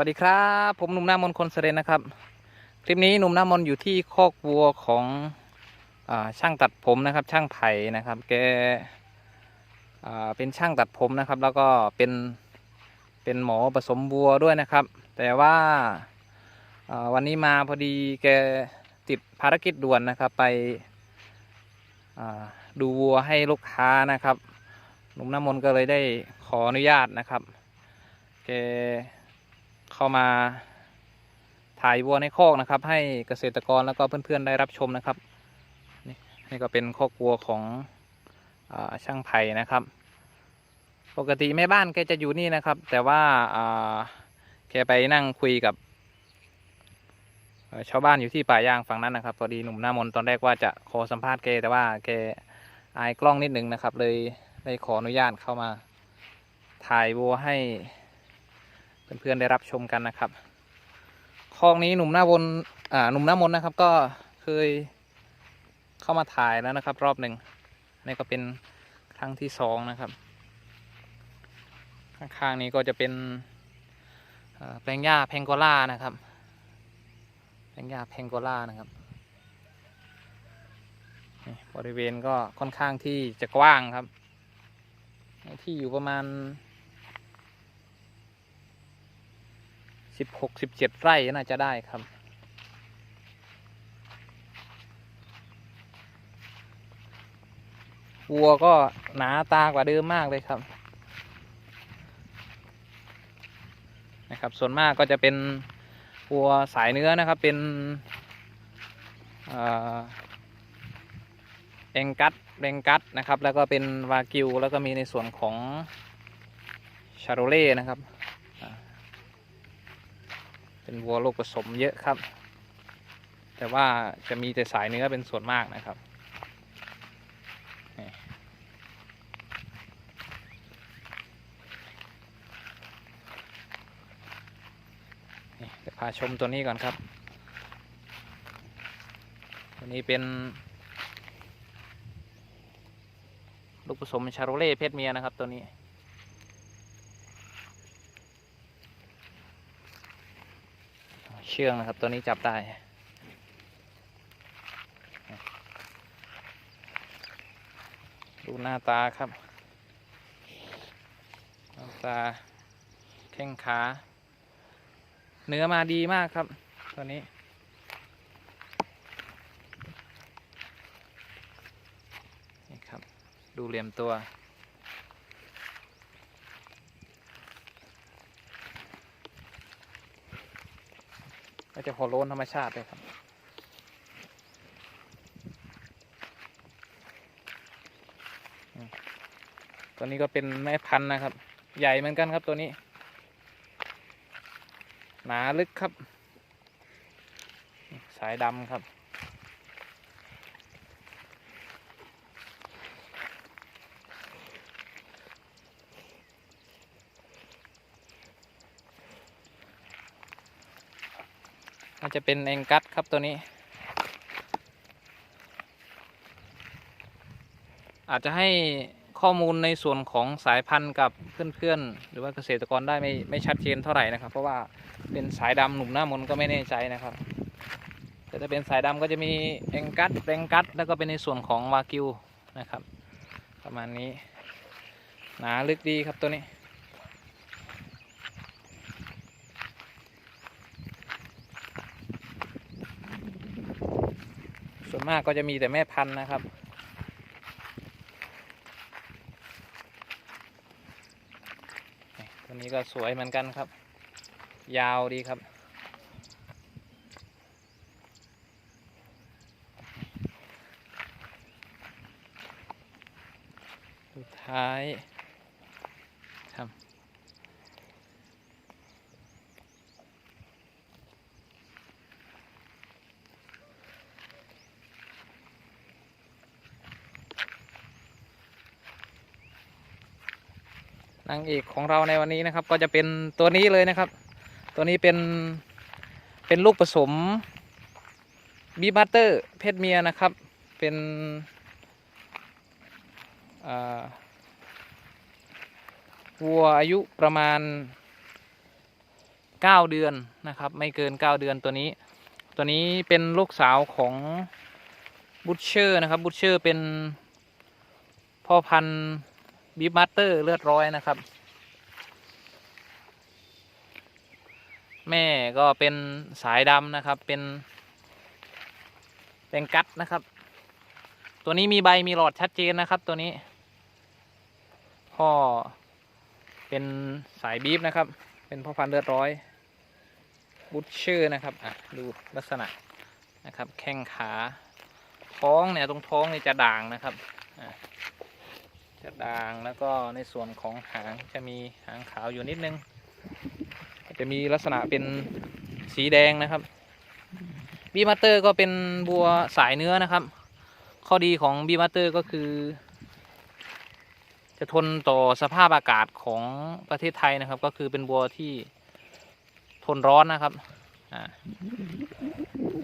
วัสดีครับ ผมหนุ่มหน้ามนคนเสเรนนะครับ คลิปนี้หนุ่มหน้ามนอยู่ที่คอกวัวของอช่างตัดผมนะครับ ช่างไผ่นะครับแกเป็นช่างตัดผมนะครับ แล้วก็เป็นเป็นหมอผสมวัวด้วยนะครับ แต่ว่าวันนี้มาพอดีแกติดภารกิจด่วนนะครับ ไปดูวัวให้ลูกค้านะครับหนุ่มหน้ามนก็เลยได้ขออนุญาตนะครับแก เข้ามาถ่ายวัวในคอกนะครับ ให้เกษตรกรแล้วก็เพื่อนๆได้รับชมนะครับนี่นี่ก็เป็นคอกวัวของอช่างไผ่นะครับ ปกติแม่บ้านแกจะอยู่นี่นะครับ แต่ว่าแกไปนั่งคุยกับชาวบ้านอยู่ที่ป่ายางฝั่งนั้นนะครับพอดีหนุ่มหน้ามนต์ตอนแรกว่าจะขอสัมภาษณ์แกแต่ว่าแกอายกล้องนิดนึงนะครับ เลยได้ขออนุญาตเข้ามาถ่ายวัวให้ เพื่อนๆได้รับชมกันนะครับคลองนี้หนุ่มหน้ามนอ่าหนุ่มหน้ามนนะครับ ก็เคยเข้ามาถ่ายแล้วนะครับ รอบหนึ่งนี่ก็เป็นครั้งที่สองนะครับ ข้างๆนี้ก็จะเป็นแปลงหญ้าแพงโกล่านะครับแปลงหญ้าแพงโกล่านะครับบริเวณก็ค่อนข้างที่จะกว้างครับ ที่อยู่ประมาณ สิบหกสิบเจ็ดไร่น่าจะได้ครับ วัวก็หนาตากว่าเดิมมากเลยครับ นะครับ ส่วนมากก็จะเป็นวัวสายเนื้อนะครับ เป็นเอ่อเองกัตเรงกัตนะครับ แล้วก็เป็นวากิว แล้วก็มีในส่วนของชาโรเล่นะครับ เป็นวัวลูกผสมเยอะครับ แต่ว่าจะมีแต่สายเนื้อเป็นส่วนมากนะครับเดี๋ยวพาชมตัวนี้ก่อนครับ ตัวนี้เป็น ลูกผสมชาโรเล่เพศเมียนะครับตัวนี้ เชื่องนะครับ ตัวนี้จับได้ ดูหน้าตาครับ หน้าตา แข้งขา เนื้อมาดีมากครับ ตัวนี้ นี่ครับ ดูเหลี่ยมตัว จะหัวโล้นธรรมชาติเลยครับ ตัวนี้ก็เป็นแม่พันธุ์นะครับ ใหญ่เหมือนกันครับตัวนี้ หนาลึกครับ สายดำครับ น่าจะเป็นเองกัดครับตัวนี้ อาจจะให้ข้อมูลในส่วนของสายพันธุ์กับเพื่อนๆ หรือว่าเกษตรกรได้ไม่ไม่ชัดเจนเท่าไหร่นะครับ เพราะว่าเป็นสายดำหนุ่มหน้ามนก็ไม่แน่ใจนะครับ แต่ถ้าเป็นสายดำก็จะมีเองกัดแรงกัดแล้วก็เป็นในส่วนของวากิวนะครับ ประมาณนี้ หนาลึกดีครับตัวนี้ ส่วนมากก็จะมีแต่แม่พันธุ์นะครับ ตัวนี้ก็สวยเหมือนกันครับ ยาวดีครับ สุดท้ายางเอกของเราในวันนี้นะครับ ก็จะเป็นตัวนี้เลยนะครับ ตัวนี้เป็นเป็นลูกผสมบีบัตเตอร์เพศเมียนะครับ เป็นวัวอายุประมาณเก้าเดือนนะครับ ไม่เกินเก้าเดือนตัวนี้ ตัวนี้เป็นลูกสาวของบุชเชอร์นะครับบุชเชอร์เป็นพ่อพันธุ์ บีบมัตเตอร์เลือดร้อยนะครับ แม่ก็เป็นสายดำนะครับ เป็น เป็นกัดนะครับ ตัวนี้มีใบมีหลอดชัดเจนนะครับ ตัวนี้ พ่อเป็นสายบีฟนะครับ เป็นพ่อพันธุ์เลือดร้อยบุชเชอร์นะครับอะดูลักษณะนะครับ แข้งขาท้องเนี่ยตรงท้องเนี่ยจะด่างนะครับอะ จะด่างแล้วก็ในส่วนของหางจะมีหางขาวอยู่นิดนึง จะมีลักษณะเป็นสีแดงนะครับบีมาเตอร์ก็เป็นบัวสายเนื้อนะครับ ข้อดีของบีมาเตอร์ก็คือ จะทนต่อสภาพอากาศของประเทศไทยนะครับ ก็คือเป็นบัวที่ทนร้อนนะครับ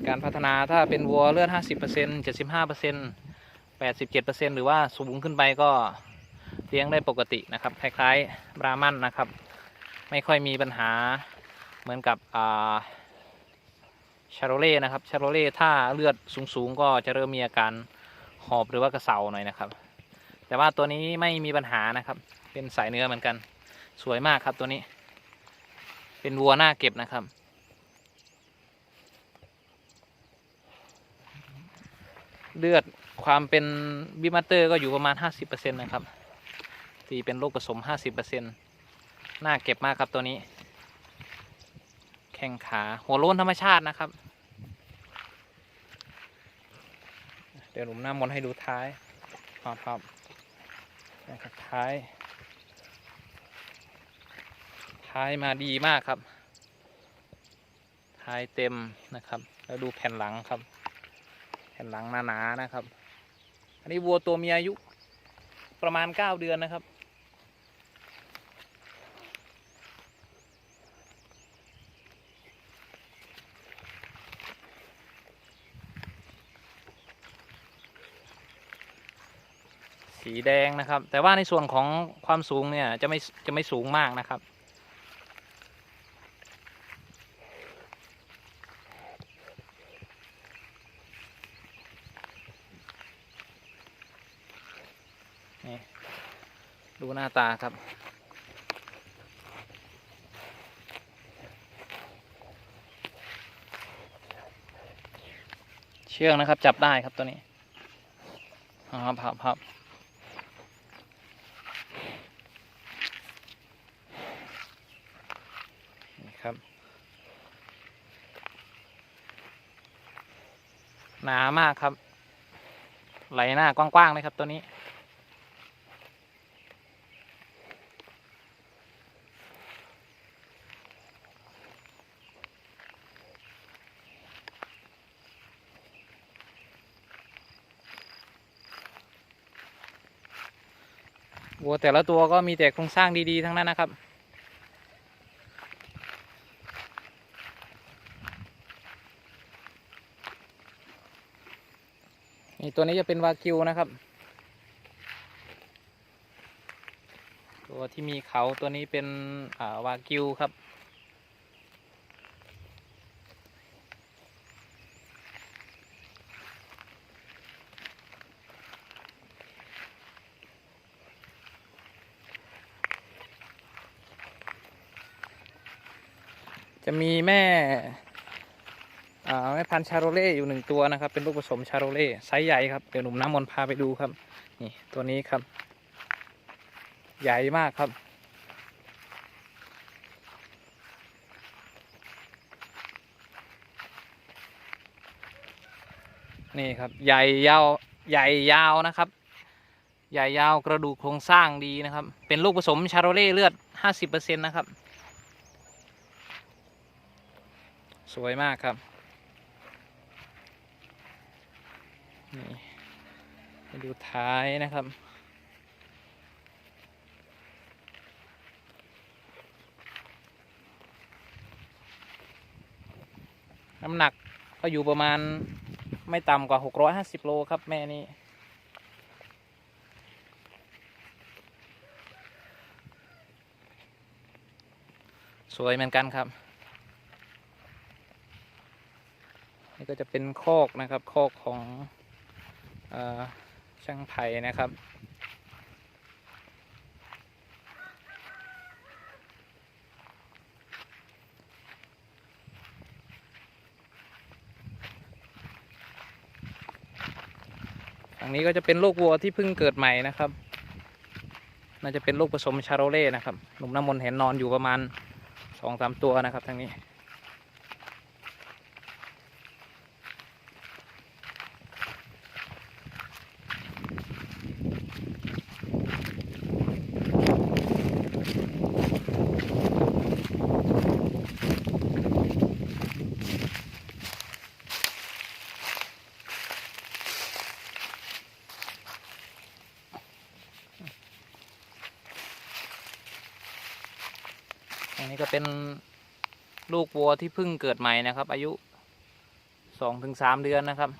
การพัฒนาถ้าเป็นวัวเลือด 50% 75% 87%หรือว่าสูงขึ้นไปก็ เลี้ยงได้ปกตินะครับคล้ายๆบรามันนะครับ ไม่ค่อยมีปัญหาเหมือนกับชาโรเล่นะครับชาโรเล่ถ้าเลือดสูงๆ ก็จะเริ่มมีอาการหอบหรือว่ากระเซาหน่อยนะครับ แต่ว่าตัวนี้ไม่มีปัญหานะครับ เป็นสายเนื้อเหมือนกันสวยมากครับตัวนี้ เป็นวัวหน้าเก็บนะครับเลือดความเป็นบิมาเตอร์ก็อยู่ประมาณ 50%นะครับีเป็นลูกผสม 50%น้าเก็บมากครับตัวนี้ แข้งขาหัวโล้นธรรมชาตินะครับ เดี๋ยวหนุ่มหน้ามนให้ดูท้ายภาพภาพนะครับท้าย ท้ายมาดีมากครับ ท้ายเต็มนะครับ แล้วดูแผ่นหลังครับ แผ่นหลังหนาๆนะครับ อันนี้วัวตัวมีอายุประมาณ 9 เดือนนะครับ สีแดงนะครับ แต่ว่าในส่วนของความสูงเนี่ยจะไม่จะไม่สูงมากนะครับ นี่ ดูหน้าตาครับเชือกนะครับจับได้ครับตัวนี้อ๋อครับครับครับนี่ครับ หนามากครับ ไหลหน้ากว้างๆเลยครับตัวนี้ วัวแต่ละตัวก็มีแต่โครงสร้างดีๆ ทั้งนั้นนะครับ นี่ตัวนี้จะเป็นวากิวนะครับ ตัวที่มีเขาตัวนี้เป็นอาวากิวครับ จะมีแม่ แม่พันธุ์ชาโรเล่อยู่หนึ่งตัวนะครับ เป็นลูกผสมชาโรเล่ไซส์ใหญ่ครับ เดี๋ยวหนุ่มน้ำมนพาไปดูครับ นี่ตัวนี้ครับ ใหญ่มากครับ นี่ครับ ใหญ่ยาว ใหญ่ยาวนะครับ ใหญ่ยาวกระดูกโครงสร้างดีนะครับ เป็นลูกผสมชาโรเล่เลือด 50%นะครับ สวยมากครับ นี่มาดูท้ายนะครับ น้ำหนักก็อยู่ประมาณไม่ต่ำกว่า 650 โลครับแม่นี้สวยเหมือนกันครับ นี่ก็จะเป็นคอกนะครับคอกของ ช่างไผ่นะครับ ฝั่งนี้ก็จะเป็นลูกวัวที่เพิ่งเกิดใหม่นะครับ น่าจะเป็นลูกผสมชาโรเล่นะครับ หนุ่มน้ำมนต์เห็นนอนอยู่ประมาณสองสามตัวนะครับทางนี้ อันนี้ก็เป็นลูกวัวที่เพิ่งเกิดใหม่นะครับ อายุสองถึงสามเดือนนะครับ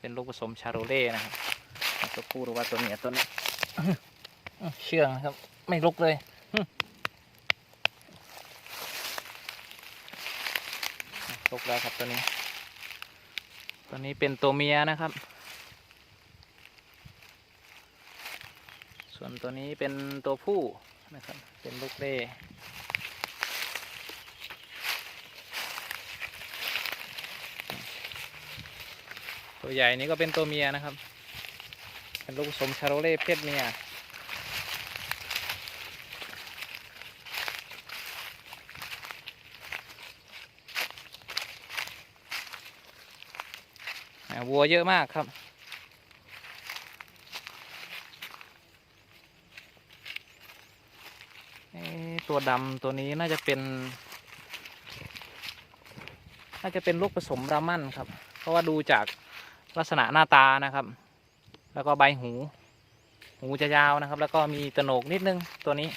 เป็นลูกผสมชาโรเล่นะครับตัวผู้หรือว่าตัวเมียตัวนี้เชื่องนะครับ ไม่ลุกเลยลุกแล้วครับตัวนี้ ตัวนี้เป็นตัวเมียนะครับ ส่วนตัวนี้เป็นตัวผู้ นะครับ เป็นลูกเล่ตัวใหญ่นี้ก็เป็นตัวเมียนะครับ เป็นลูกสมชาโรเล่เพศเมียวัวเยอะมากครับ เอ๊ะ ตัวดำตัวนี้น่าจะเป็น น่าจะเป็นลูกผสมรามันครับ เพราะว่าดูจากลักษณะหน้าตานะครับ แล้วก็ใบหู หูจะยาวนะครับ แล้วก็มีตโหนกนิดนึงตัวนี้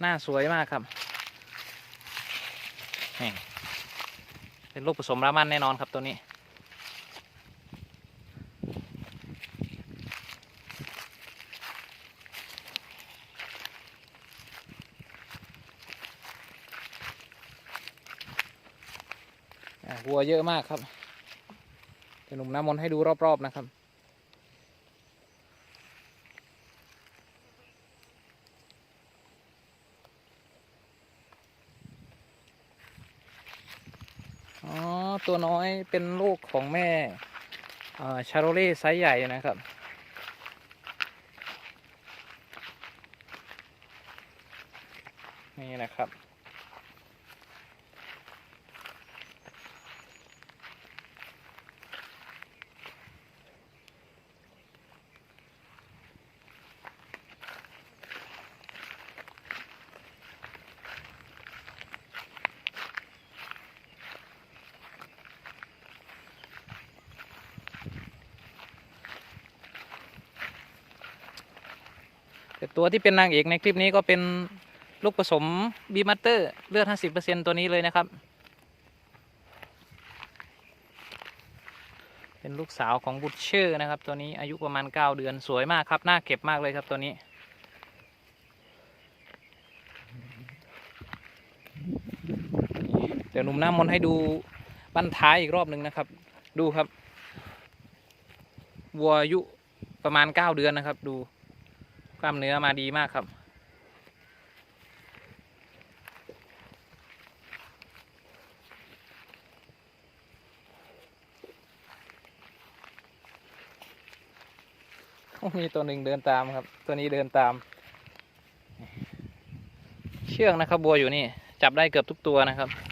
หน้าสวยมากครับนี่เป็นลูกผสมรามันแน่นอนครับตัวนี้ เยอะมากครับเดี๋ยวหนุ่มน้ำมนต์ให้ดูรอบๆนะครับ อ๋อ ตัวน้อยเป็นลูกของแม่ชาโรเล่ไซส์ใหญ่นะครับนี่นะครับ แต่ตัวที่เป็นนางเอกในคลิปนี้ก็เป็นลูกผสมบีมัตเตอร์เลือด 50%ตัวนี้เลยนะครับ เป็นลูกสาวของบุตเชอร์นะครับตัวนี้อายุประมาณ 9 เดือนสวยมากครับ น่าเก็บมากเลยครับตัวนี้ เดี๋ยวหนุ่มหน้ำมนให้ดูบั้นท้ายอีกรอบหนึ่งนะครับ ดูครับ วัวอายุประมาณ 9 เดือนนะครับดู กล้ามเนื้อมาดีมากครับ มีตัวหนึ่งเดินตามครับ ตัวนี้เดินตาม เชือกนะครับ บัวอยู่นี่ จับได้เกือบทุกตัวนะครับ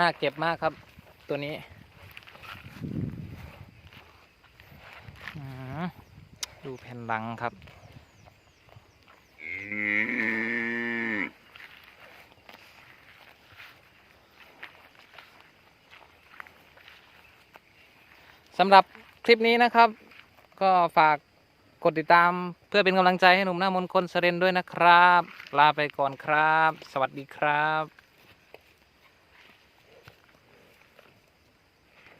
น่าเก็บมากครับ ตัวนี้ดูแผ่นหลังครับ สำหรับคลิปนี้นะครับ ก็ฝากกดติดตามเพื่อเป็นกำลังใจให้หนุ่มหน้ามนคนสเรนด้วยนะครับ ลาไปก่อนครับ สวัสดีครับ